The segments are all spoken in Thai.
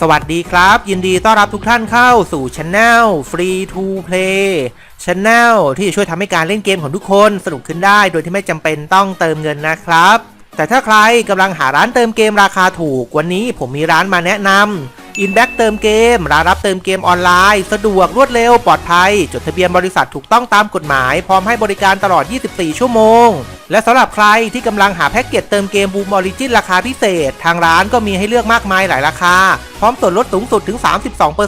สวัสดีครับ ยินดีต้อนรับทุกท่านเข้าสู่ช anel Free to Play Channel ที่จะช่วยทำให้การเล่นเกมของทุกคนสนุกขึ้นได้ โดยที่ไม่จำเป็นต้องเติมเงินนะครับ แต่ถ้าใครกำลังหาร้านเติมเกมราคาถูก วันนี้ผมมีร้านมาแนะนำ อินแบ็กเติมเกมร้านรับเติมเกมออนไลน์ สะดวกรวดเร็วปลอดภัย จดทะเบียนบริษัทถูกต้องตามกฎหมาย พร้อมให้บริการตลอด 24 ชั่วโมง และสำหรับใครที่กำลังหาแพ็กเกจเติมเกมบูมออริจินราคาพิเศษ ทางร้านก็มีให้เลือกมากมายหลายราคา พร้อมส่วนลดสูงสุดถึง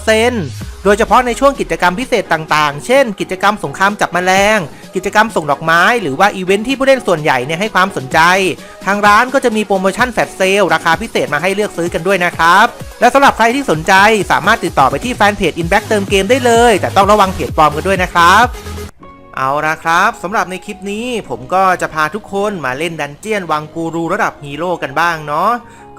32%โดยเฉพาะในช่วงกิจกรรมพิเศษต่างๆ เช่น กิจกรรมสงครามจับแมลง กิจกรรมส่งดอกไม้ หรือว่าอีเวนท์ที่ผู้เล่นส่วนใหญ่เนี่ยให้ความสนใจ ทางร้านก็จะมีโปรโมชั่นแฟลชเซลราคาพิเศษมาให้เลือกซื้อกันด้วยนะครับ และสำหรับใครที่สนใจสามารถติดต่อไปที่แฟนเพจ Inback เติมเกมได้เลย แต่ต้องระวังเพจปลอมกันด้วยนะครับเอาละครับสำหรับในคลิปนี้ผมก็จะพาทุกคนมาเล่นดันเจียนวังกูรูระดับฮีโร่กันบ้างเนาะ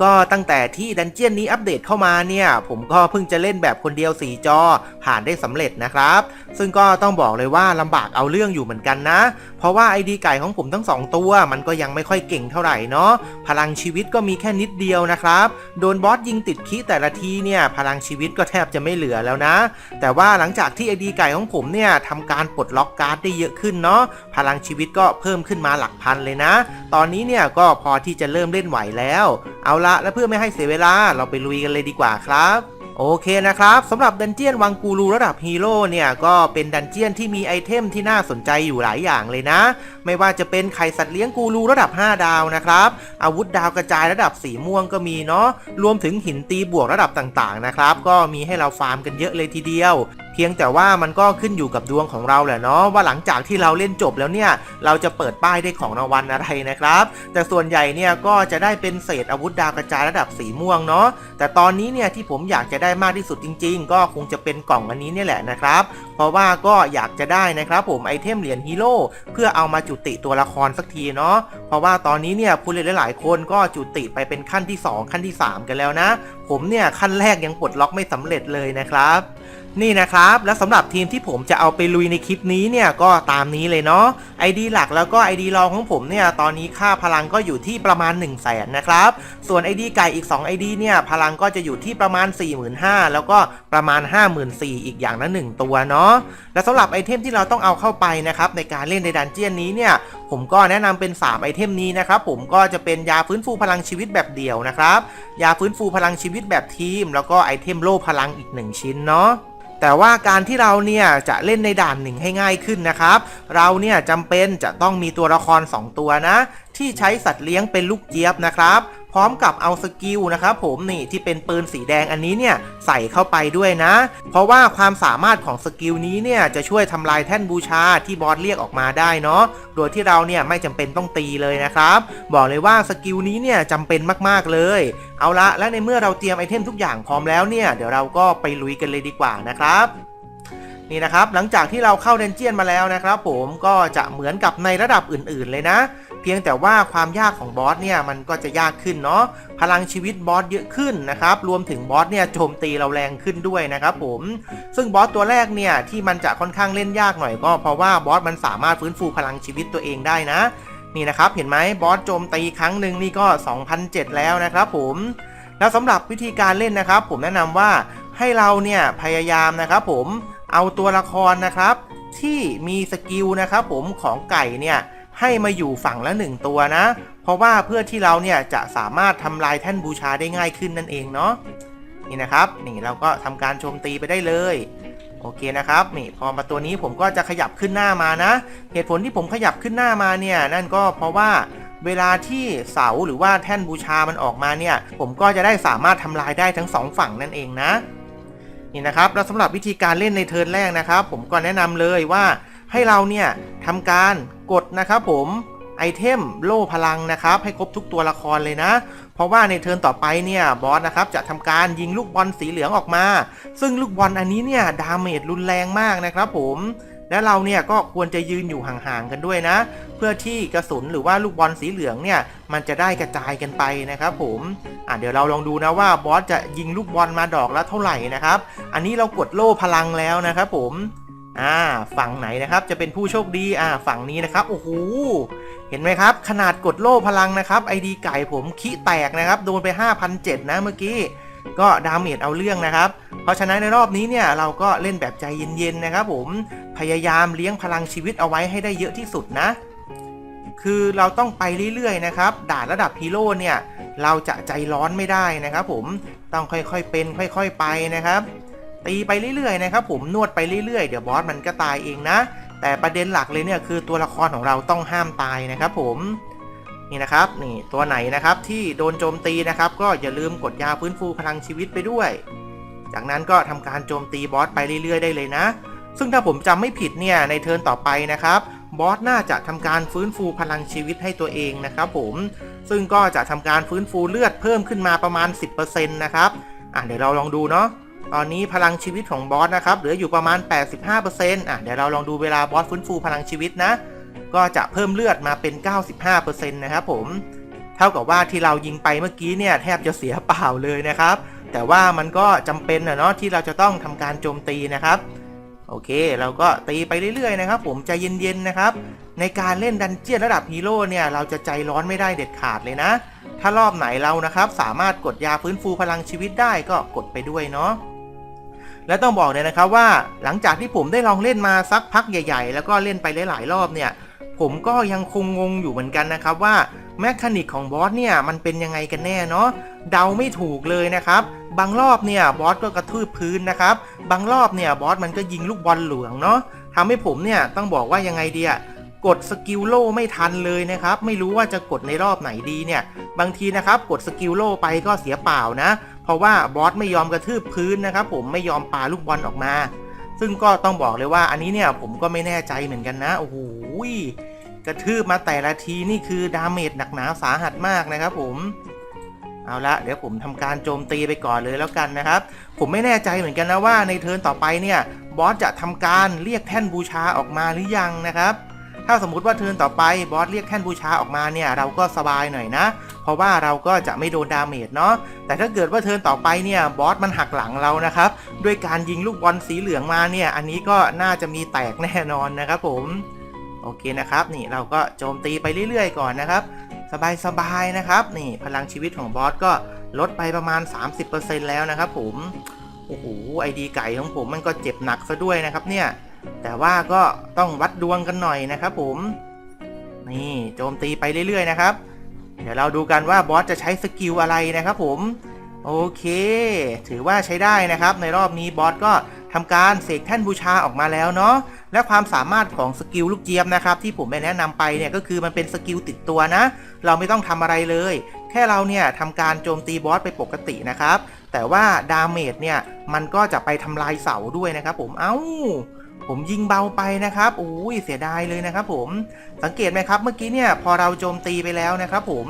ก็ตั้งแต่ที่ดันเจียนนี้อัปเดตเข้ามาเนี่ย ผมก็เพิ่งจะเล่นแบบคนเดียว 4 จอ ผ่านได้สำเร็จนะครับ ซึ่งก็ต้องบอกเลยว่าลำบากเอาเรื่องอยู่เหมือนกันนะ เพราะว่าไอดีไก่ของผมทั้ง 2 ตัว มันก็ยังไม่ค่อยเก่งเท่าไหร่เนาะพลังชีวิตก็มีแค่นิดเดียวนะครับ โดนบอสยิงติดคีแต่ละทีเนี่ยพลังชีวิตก็แทบจะไม่เหลือแล้วนะ แต่ว่าหลังจากที่ไอดีไก่ของผมเนี่ยทำการปลดล็อกการ์ดได้เยอะขึ้นเนาะพลังชีวิตก็เพิ่มขึ้นมาหลักพันเลยนะ ตอนนี้เนี่ยก็พอที่จะเริ่มเล่นไหวแล้ว เอาละและเพื่อไม่ให้เสียเวลาเราไปลุยกันเลยดีกว่าครับโอเคนะครับสำหรับดันเจียนวังกูรูระดับฮีโร่เนี่ย ก็เป็นดันเจียนที่มีไอเทมที่น่าสนใจอยู่หลายอย่างเลยนะ ไม่ว่าจะเป็นไข่สัตว์เลี้ยงกูรูระดับ 5 ดาวนะครับ อาวุธดาวกระจายระดับสีม่วงก็มีเนาะรวมถึงหินตีบวกระดับต่างๆนะครับ ก็มีให้เราฟาร์มกันเยอะเลยทีเดียว พียงแต่ว่ามันก็ขึ้นอยู่กับดวงของเราแหละเนาะว่าหลังจากที่เราเล่นจบแล้วเนี่ยเราจะเปิดป้ายได้ของรางวัลอะไรนะครับ แต่ส่วนใหญ่เนี่ยก็จะได้เป็นเศษอาวุธดาวกระจายระดับสีม่วงเนาะแต่ตอนนี้เนี่ยที่ผมอยากจะได้มากที่สุดจริง ๆ ก็คงจะเป็นกล่องอันนี้เนี่ยแหละนะครับ เพราะว่าก็อยากจะได้นะครับผมไอเทมเหรียญฮีโร่เพื่อเอามาจุติตัวละครสักทีเนาะเพราะว่าตอนนี้เนี่ยผู้เล่นหลายๆ คนก็จุติไปเป็นขั้นที่ 2 ขั้นที่ 3 กันแล้วนะ ผมเนี่ยขั้นแรกยังปลดล็อกไม่สำเร็จเลยนะครับ นี่นะครับ และสำหรับทีมที่ผมจะเอาไปลุยในคลิปนี้เนี่ยก็ตามนี้เลยเนาะ ID หลักแล้วก็ ID รองของผมเนี่ยตอนนี้ค่าพลังก็อยู่ที่ประมาณ 1 0 0 0 0แสนนะครับ ส่วน ID ไก่อีก 2 ID เนี่ยพลังก็จะอยู่ที่ประมาณ 45,000 แล้วก็ประมาณ 54,000 อีกอย่างละ1ตัวเนาะและสำหรับไอเทมที่เราต้องเอาเข้าไปนะครับในการเล่นในดันเจียนนี้เนี่ยผมก็แนะนำเป็น 3 ไอเทมนี้นะครับผมก็จะเป็นยาฟื้นฟูพลังชีวิตแบบเดี่ยวนะครับยาฟื้นฟูพลังชีวิตแบบทีม แล้วก็ไอเทมโล่พลังอีก 1 ชิ้นเนาะแต่ว่าการที่เราเนี่ยจะเล่นในด่านหนึ่งให้ง่ายขึ้นนะครับ เราเนี่ยจำเป็นจะต้องมีตัวละคร 2 ตัวนะ ที่ใช้สัตว์เลี้ยงเป็นลูกเจี๊ยบนะครับ พร้อมกับเอาสกิลนะครับผมนี่ที่เป็นปืนสีแดงอันนี้เนี่ยใส่เข้าไปด้วยนะ เพราะว่าความสามารถของสกิลนี้เนี่ยจะช่วยทำลายแท่นบูชาที่บอสเรียกออกมาได้เนาะโดยที่เราเนี่ยไม่จำเป็นต้องตีเลยนะครับ บอกเลยว่าสกิลนี้เนี่ยจำเป็นมากๆเลย เอาละและในเมื่อเราเตรียมไอเทมทุกอย่างพร้อมแล้วเนี่ยเดี๋ยวเราก็ไปลุยกันเลยดีกว่านะครับนี่นะครับหลังจากที่เราเข้าเดนเจียนมาแล้วนะครับผมก็จะเหมือนกับในระดับอื่นๆเลยนะ เพียงแต่ว่าความยากของบอสเนี่ยมันก็จะยากขึ้นเนาะพลังชีวิตบอสเยอะขึ้นนะครับรวมถึงบอสเนี่ยโจมตีเราแรงขึ้นด้วยนะครับผมซึ่งบอสตัวแรกเนี่ยที่มันจะค่อนข้างเล่นยากหน่อยก็เพราะว่าบอสมันสามารถฟื้นฟูพลังชีวิตตัวเองได้นะ นี่นะครับเห็นไหมบอสโจมตีครั้งหนึ่งนี่ก็ 2,007 แล้วนะครับผมแล้วสำหรับวิธีการเล่นนะครับ ผมแนะนำว่าให้เราเนี่ยพยายามนะครับผมเอาตัวละครนะครับ ที่มีสกิลนะครับผมของไก่เนี่ย ให้มาอยู่ฝั่งละหนึ่งตัวนะ เพราะว่าเพื่อที่เราเนี่ยจะสามารถทำลายแท่นบูชาได้ง่ายขึ้นนั่นเองเนาะนี่นะครับนี่เราก็ทำการโจมตีไปได้เลยโอเคนะครับนี่พอมาตัวนี้ผมก็จะขยับขึ้นหน้ามานะ เหตุผลที่ผมขยับขึ้นหน้ามาเนี่ยนั่นก็เพราะว่าเวลาที่เสาหรือว่าแท่นบูชามันออกมาเนี่ย ผมก็จะได้สามารถทำลายได้ทั้งสองฝั่งนั่นเองนะนี่นะครับแล้วสำหรับวิธีการเล่นในเทิร์นแรกนะครับ ผมก็แนะนำเลยว่าให้เราเนี่ยทำการ กดนะครับผมไอเทมโล่พลังนะครับ ให้ครบทุกตัวละครเลยนะ เพราะว่าในเทิร์นต่อไปเนี่ยบอสนะครับจะทำการยิงลูกบอลสีเหลืองออกมา ซึ่งลูกบอลอันนี้เนี่ยดาเมจรุนแรงมากนะครับผมและเราเนี่ยก็ควรจะยืนอยู่ห่างๆกันด้วยนะ เพื่อที่กระสุนหรือว่าลูกบอลสีเหลืองเนี่ยมันจะได้กระจายกันไปนะครับผมอะเดี๋ยวเราลองดูนะว่าบอสจะยิงลูกบอลมาดอกละเท่าไหร่นะครับ อันนี้เรากดโล่พลังแล้วนะครับผม อ่าฝั่งไหนนะครับจะเป็นผู้โชคดีอ่าฝั่งนี้นะครับโอ้โหเห็นไหมครับ ขนาดกดโล่พลังนะครับไอดีไก่ผมขี้แตกนะครับ โดนไป 5,007นะเมื่อกี้ก็ดาเมจเอาเรื่องนะครับ เพราะฉะนั้นในรอบนี้เนี่ยเราก็เล่นแบบใจเย็นๆนะครับผมพยายามเลี้ยงพลังชีวิตเอาไว้ให้ได้เยอะที่สุดนะ คือเราต้องไปเรื่อยๆนะครับด่านระดับฮีโร่เนี่ยเราจะใจร้อนไม่ได้นะครับผมต้องค่อยๆเป็นค่อย ๆไปนะครับ ตีไปเรื่อยๆนะครับผมนวดไปเรื่อยๆ เดี๋ยวบอสมันก็ตายเองนะ แต่ประเด็นหลักเลยเนี่ยคือตัวละครของเราต้องห้ามตายนะครับผมนี่นะครับนี่ตัวไหนนะครับที่โดนโจมตีนะครับก็อย่าลืมกดยาฟื้นฟูพลังชีวิตไปด้วย จากนั้นก็ทำการโจมตีบอสไปเรื่อยๆ ได้เลยนะ ซึ่งถ้าผมจำไม่ผิดเนี่ยในเทิร์นต่อไปนะครับบอสน่าจะทำการฟื้นฟูพลังชีวิตให้ตัวเองนะครับผมซึ่งก็จะทำการฟื้นฟูเลือดเพิ่มขึ้นมาประมาณ 10%นะครับอะเดี๋ยวเราลองดูเนาะ ตอนนี้พลังชีวิตของบอสนะครับเหลืออยู่ประมาณ 85%อะเดี๋ยวเราลองดูเวลาบอสฟื้นฟูพลังชีวิตนะ ก็จะเพิ่มเลือดมาเป็น 95%นะครับผม เท่ากับว่าที่เรายิงไปเมื่อกี้เนี่ยแทบจะเสียเปล่าเลยนะครับ แต่ว่ามันก็จำเป็นนะเนาะที่เราจะต้องทำการโจมตีนะครับ โอเค เราก็ตีไปเรื่อยๆนะครับ ผมใจเย็นๆนะครับ ในการเล่นดันเจียนระดับฮีโร่เนี่ยเราจะใจร้อนไม่ได้เด็ดขาดเลยนะ ถ้ารอบไหนเรานะครับสามารถกดยาฟื้นฟูพลังชีวิตได้ก็กดไปด้วยเนาะและต้องบอกเลยนะครับว่าหลังจากที่ผมได้ลองเล่นมาสักพักใหญ่ ๆ แล้วก็เล่นไปหลายๆรอบเนี่ย ผมก็ยังคงงงอยู่เหมือนกันนะครับว่าแมคานิกของบอสเนี่ยมันเป็นยังไงกันแน่เนาะเดาไม่ถูกเลยนะครับ บางรอบเนี่ยบอสก็กระทืบพื้นนะครับ บางรอบเนี่ยบอสมันก็ยิงลูกบอลเหลืองเนาะทำให้ผมเนี่ยต้องบอกว่ายังไงเดีย กดสกิลโล่ไม่ทันเลยนะครับ ไม่รู้ว่าจะกดในรอบไหนดีเนี่ย บางทีนะครับกดสกิลโล่ไปก็เสียเปล่านะ เพราะว่าบอสไม่ยอมกระทืบพื้นนะครับ ผมไม่ยอมปาลูกบอลออกมา ซึ่งก็ต้องบอกเลยว่าอันนี้เนี่ยผมก็ไม่แน่ใจเหมือนกันนะโอ้โหกระทืบมาแต่ละทีนี่คือดาเมจหนักหนาสาหัสมากนะครับ ผมเอาละเดี๋ยวผมทำการโจมตีไปก่อนเลยแล้วกันนะครับ ผมไม่แน่ใจเหมือนกันนะว่าในเทิร์นต่อไปเนี่ยบอสจะทำการเรียกแท่นบูชาออกมาหรือยังนะครับ ถ้าสมมุติว่าเทิร์นต่อไปบอสเรียกแท่นบูชาออกมาเนี่ยเราก็สบายหน่อยนะ เพราะว่าเราก็จะไม่โดนดาเมจเนาะแต่ถ้าเกิดว่าเทิร์นต่อไปเนี่ยบอสมันหักหลังเรานะครับด้วยการยิงลูกบอลสีเหลืองมาเนี่ยอันนี้ก็น่าจะมีแตกแน่นอนนะครับผมโอเคนะครับนี่เราก็โจมตีไปเรื่อยๆ ก่อนนะครับ สบายๆนะครับ นี่พลังชีวิตของบอสก็ลดไปประมาณ 30%แล้วนะครับผมโอ้โหไอดีไก่ของผมมันก็เจ็บหนักซะด้วยนะครับเนี่ย แต่ว่าก็ต้องวัดดวงกันหน่อยนะครับผม นี่โจมตีไปเรื่อยๆนะครับ เดี๋ยวเราดูกันว่าบอสจะใช้สกิลอะไรนะครับผมโอเค ถือว่าใช้ได้นะครับ ในรอบนี้บอสก็ทำการเสกแท่นบูชาออกมาแล้วเนาะ และความสามารถของสกิลลูกเจี๊ยบนะครับ ที่ผมได้แนะนำไปเนี่ยก็คือมันเป็นสกิลติดตัวนะ เราไม่ต้องทำอะไรเลย แค่เราเนี่ยทำการโจมตีบอสไปปกตินะครับ แต่ว่าดาเมจเนี่ยมันก็จะไปทำลายเสาด้วยนะครับผม เอ้า ผมยิงเบาไปนะครับโอ้ยเสียดายเลยนะครับ ผมสังเกตไหมครับเมื่อกี้เนี่ยพอเราโจมตีไปแล้วนะครับ ผม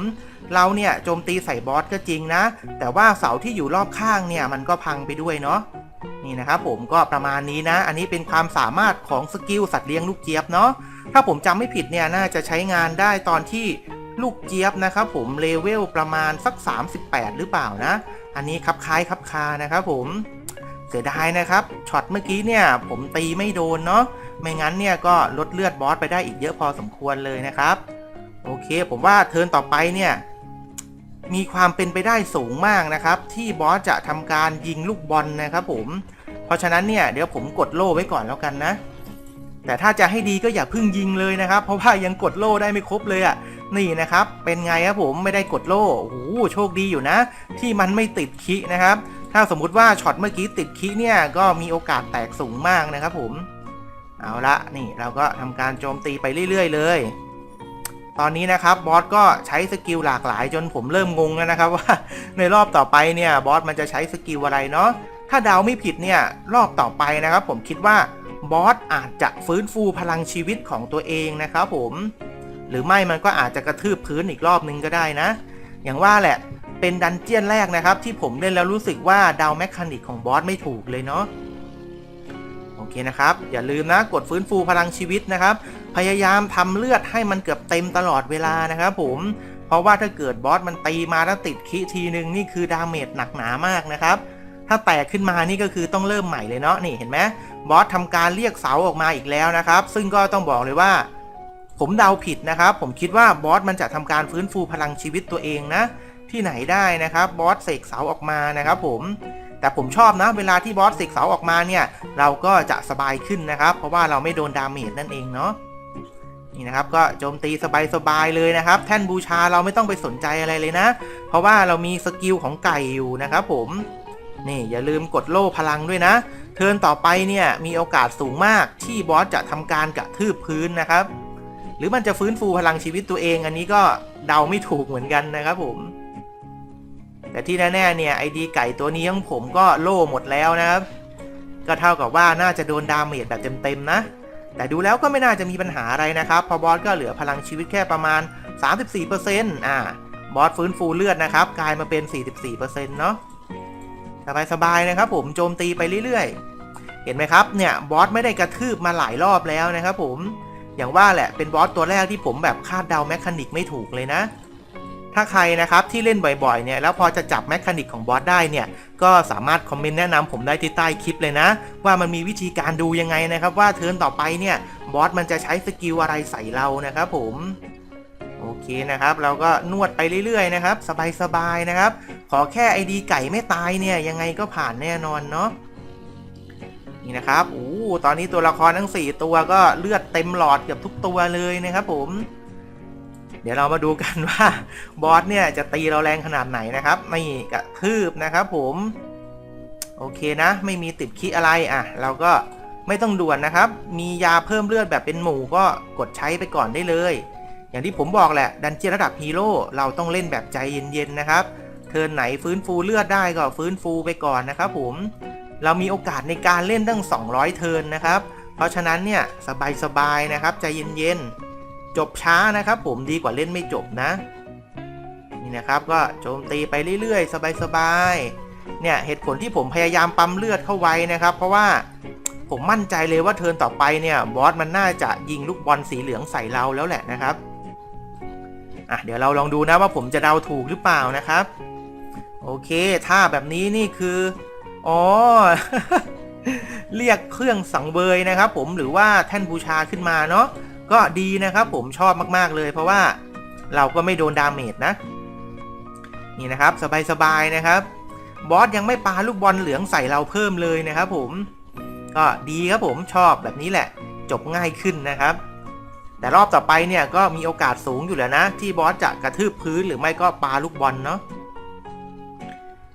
เราเนี่ยโจมตีใส่บอสก็จริงนะ แต่ว่าเสาที่อยู่รอบข้างเนี่ยมันก็พังไปด้วยเนาะนี่นะครับผมก็ประมาณนี้นะ อันนี้เป็นความสามารถของสกิลสัตว์เลี้ยงลูกเจี๊ยบเนาะถ้าผมจำไม่ผิดเนี่ยน่าจะใช้งานได้ตอนที่ลูกเจี๊ยบนะครับผมเลเวลประมาณสัก 38 หรือเปล่านะ อันนี้ครับคล้ายครับคานะครับผม เสียดายนะครับช็อตเมื่อกี้เนี่ยผมตีไม่โดนเนาะไม่งั้นเนี่ยก็ลดเลือดบอสไปได้อีกเยอะพอสมควรเลยนะครับ โอเคผมว่าเทิร์นต่อไปเนี่ยมีความเป็นไปได้สูงมากนะครับ ที่บอสจะทำการยิงลูกบอลนะครับผม เพราะฉะนั้นเนี่ยเดี๋ยวผมกดโล่ไว้ก่อนแล้วกันนะ แต่ถ้าจะให้ดีก็อย่าพิ่งยิงเลยนะครับ เพราะว่ายังกดโล่ได้ไม่ครบเลยอะ่ะนี่นะครับ เป็นไงครับผมไม่ได้กดโล่โอ้โหโชคดีอยู่นะ ที่มันไม่ติดคินะครับ ถ้าสมมุติว่าช็อตเมื่อกี้ติดคิเนี่ยก็มีโอกาสแตกสูงมากนะครับผม เอาละนี่เราก็ทำการโจมตีไปเรื่อย ๆ เลย ตอนนี้นะครับบอสก็ใช้สกิลหลากหลายจนผมเริ่มงงแล้วนะครับว่าในรอบต่อไปเนี่ยบอสมันจะใช้สกิลอะไรเนาะถ้าเดาไม่ผิดเนี่ยรอบต่อไปนะครับ ผมคิดว่าบอสอาจจะฟื้นฟูพลังชีวิตของตัวเองนะครับผม หรือไม่มันก็อาจจะกระทืบพื้นอีกรอบนึงก็ได้นะ อย่างว่าแหละ เป็นดันเจียนแรกนะครับ ที่ผมเล่นแล้วรู้สึกว่าดาวแมคานิกของบอสไม่ถูกเลยเนาะโอเคนะครับ อย่าลืมนะกดฟื้นฟูพลังชีวิตนะครับ พยายามทำเลือดให้มันเกือบเต็มตลอดเวลานะครับผมเพราะว่าถ้าเกิดบอสมันตีมาแล้วติดคิทีนึงนี่คือดาเมจหนักหนามากนะครับถ้าแตกขึ้นมานี่ก็คือต้องเริ่มใหม่เลยเนาะนี่เห็นไหมบอสทำการเรียกเสาออกมาอีกแล้วนะครับ ซึ่งก็ต้องบอกเลยว่า ผมเดาผิดนะครับ ผมคิดว่าบอสมันจะทำการฟื้นฟูพลังชีวิตตัวเองนะ ที่ไหนได้นะครับบอสเสกเสาออกมานะครับผมแต่ผมชอบนะเวลาที่บอสเสกเสาออกมาเนี่ย เราก็จะสบายขึ้นนะครับ เพราะว่าเราไม่โดนดาเมจนั่นเองเนาะนี่นะครับก็โจมตีสบายๆเลยนะครับ แท่นบูชาเราไม่ต้องไปสนใจอะไรเลยนะ เพราะว่าเรามีสกิลของไก่อยู่นะครับผมนี่อย่าลืมกดโล่พลังด้วยนะ เทิร์นต่อไปเนี่ยมีโอกาสสูงมากที่บอสจะทำการกระทืบพื้นนะครับ หรือมันจะฟื้นฟูพลังชีวิตตัวเองอันนี้ก็เดาไม่ถูกเหมือนกันนะครับผม แต่ที่แน่ๆเนี่ยไอดีไก่ตัวนี้ของผมก็โล่หมดแล้วนะครับ ก็เท่ากับว่าน่าจะโดนดาเมจแบบเต็มๆนะ แต่ดูแล้วก็ไม่น่าจะมีปัญหาอะไรนะครับพอบอสก็เหลือพลังชีวิตแค่ประมาณ 34%อ่าบอสฟื้นฟูเลือดนะครับ กลายมาเป็น 44%เนาะสบายๆนะครับผมโจมตีไปเรื่อยๆ เห็นไหมครับเนี่ยบอสไม่ได้กระทืบมาหลายรอบแล้วนะครับผมอย่างว่าแหละเป็นบอสตัวแรกที่ผมแบบคาดเดาแมคานิกไม่ถูกเลยนะ ถ้าใครนะครับที่เล่นบ่อยๆเนี่ยแล้วพอจะจับแมคานิกของบอสได้เนี่ยก็สามารถคอมเมนต์แนะนำผมได้ที่ใต้คลิปเลยนะ ว่ามันมีวิธีการดูยังไงนะครับ ว่าเทิร์นต่อไปเนี่ยบอสมันจะใช้สกิลอะไรใส่เรานะครับผมโอเคนะครับ เราก็นวดไปเรื่อยๆนะครับ สบายๆนะครับ ขอแค่ไอดีไก่ไม่ตายเนี่ยยังไงก็ผ่านแน่นอนเนาะนี่นะครับโอ้ตอนนี้ตัวละครทั้ง 4 ตัวก็เลือดเต็มหลอดเกือบทุกตัวเลยนะครับผม เดี๋ยวเรามาดูกันว่าบอสเนี่ยจะตีเราแรงขนาดไหนนะครับไม่กระทืบนะครับผมโอเคนะ ไม่มีติดคีอะไรอะ เราก็ไม่ต้องด่วนนะครับ มียาเพิ่มเลือดแบบเป็นหมู่ก็กดใช้ไปก่อนได้เลย อย่างที่ผมบอกแหละ ดันเจียนระดับฮีโร่เราต้องเล่นแบบใจเย็นๆนะครับ เทินไหนฟื้นฟูเลือดได้ก็ฟื้นฟูไปก่อนนะครับผม เรามีโอกาสในการเล่นตั้ง 200 เทินนะครับ เพราะฉะนั้นเนี่ยสบายๆนะครับใจเย็นๆ จบช้านะครับผมดีกว่าเล่นไม่จบนะ นี่นะครับก็โจมตีไปเรื่อยๆ สบายๆเนี่ยเหตุผลที่ผมพยายามปั๊มเลือดเข้าไว้นะครับ เพราะว่าผมมั่นใจเลยว่าเทิร์นต่อไปเนี่ยบอสมันน่าจะยิงลูกบอลสีเหลืองใส่เราแล้วแหละนะครับอะเดี๋ยวเราลองดูนะว่าผมจะเดาถูกหรือเปล่านะครับ โอเคท่าแบบนี้นี่คืออ๋อเรียกเครื่องสังเวยนะครับ ผมหรือว่าแท่นบูชาขึ้นมาเนาะ ก็ดีนะครับผมชอบมากๆเลย เพราะว่าเราก็ไม่โดนดาเมจนะ นี่นะครับสบายๆนะครับ บอสยังไม่ปาลูกบอลเหลืองใส่เราเพิ่มเลยนะครับผมก็ดีครับผมชอบแบบนี้แหละ จบง่ายขึ้นนะครับ แต่รอบต่อไปเนี่ยก็มีโอกาสสูงอยู่แล้วนะ ที่บอสจะกระทืบพื้นหรือไม่ก็ปาลูกบอลเนาะ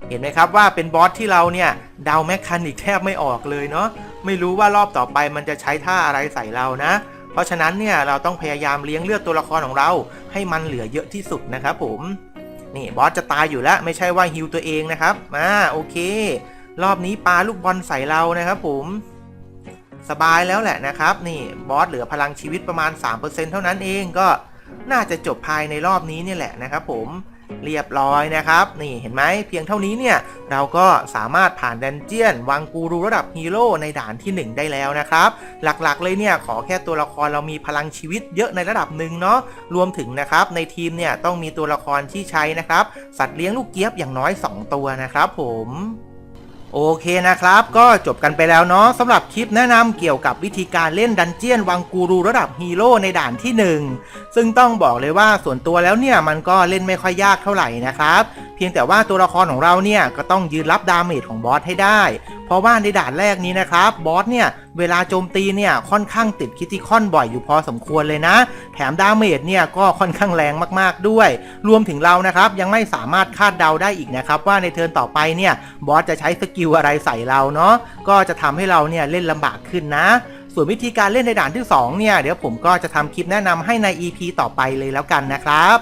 เห็นไหมครับว่าเป็นบอสที่เราเนี่ยเดาแมคคานิกแทบไม่ออกเลยเนาะไม่รู้ว่ารอบต่อไปมันจะใช้ท่าอะไรใส่เรานะ เพราะฉะนั้นเนี่ยเราต้องพยายามเลี้ยงเลือดตัวละครของเรา ให้มันเหลือเยอะที่สุดนะครับผมนี่บอสจะตายอยู่แล้ว ไม่ใช่ว่าฮิวตัวเองนะครับมาโอเค รอบนี้ปาลูกบอลใส่เรานะครับผมสบายแล้วแหละนะครับ นี่บอสเหลือพลังชีวิตประมาณ 3%เท่านั้นเองก็น่าจะจบภายในรอบนี้เนี่ยแหละนะครับผม เรียบร้อยนะครับ นี่เห็นไหมเพียงเท่านี้เนี่ยเราก็สามารถผ่านดันเจียน วังกูรูระดับฮีโร่ในด่านที่ 1 ได้แล้วนะครับ หลักๆเลยเนี่ยขอแค่ตัวละครเรามีพลังชีวิตเยอะในระดับหนึ่งเนาะรวมถึงนะครับในทีมเนี่ยต้องมีตัวละครที่ใช้นะครับ สัตว์เลี้ยงลูกเกียบอย่างน้อย 2 ตัวนะครับผม โอเคนะครับ ก็จบกันไปแล้วเนาะสำหรับคลิปแนะนำเกี่ยวกับวิธีการเล่นดันเจียนวังกูรูระดับฮีโร่ในด่านที่ 1 ซึ่งต้องบอกเลยว่าส่วนตัวแล้วเนี่ยมันก็เล่นไม่ค่อยยากเท่าไหร่นะครับ เพียงแต่ว่าตัวละครของเราเนี่ยก็ต้องยืนรับดาเมจของบอสให้ได้ เพราะว่าในด่านแรกนี้นะครับบอสเนี่ยเวลาโจมตีเนี่ยค่อนข้างติดคิติคอนบ่อยอยู่พอสมควรเลยนะ แถมดาเมจเนี่ยก็ค่อนข้างแรงมากๆด้วย รวมถึงเรานะครับยังไม่สามารถคาดเดาได้อีกนะครับว่าในเทิร์นต่อไปเนี่ยบอสจะใช้สกิลอะไรใส่เราเนาะก็จะทำให้เราเนี่ยเล่นลำบากขึ้นนะส่วนวิธีการเล่นในด่านที่2เนี่ยเดี๋ยวผมก็จะทำคลิปแนะนำให้ใน EP ต่อไปเลยแล้วกันนะครับ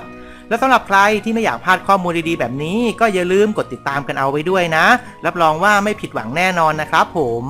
และสำหรับใครที่ไม่อยากพลาดข้อมูลดีๆ แบบนี้ ก็อย่าลืมกดติดตามกันเอาไว้ด้วยนะ รับรองว่าไม่ผิดหวังแน่นอนนะครับผม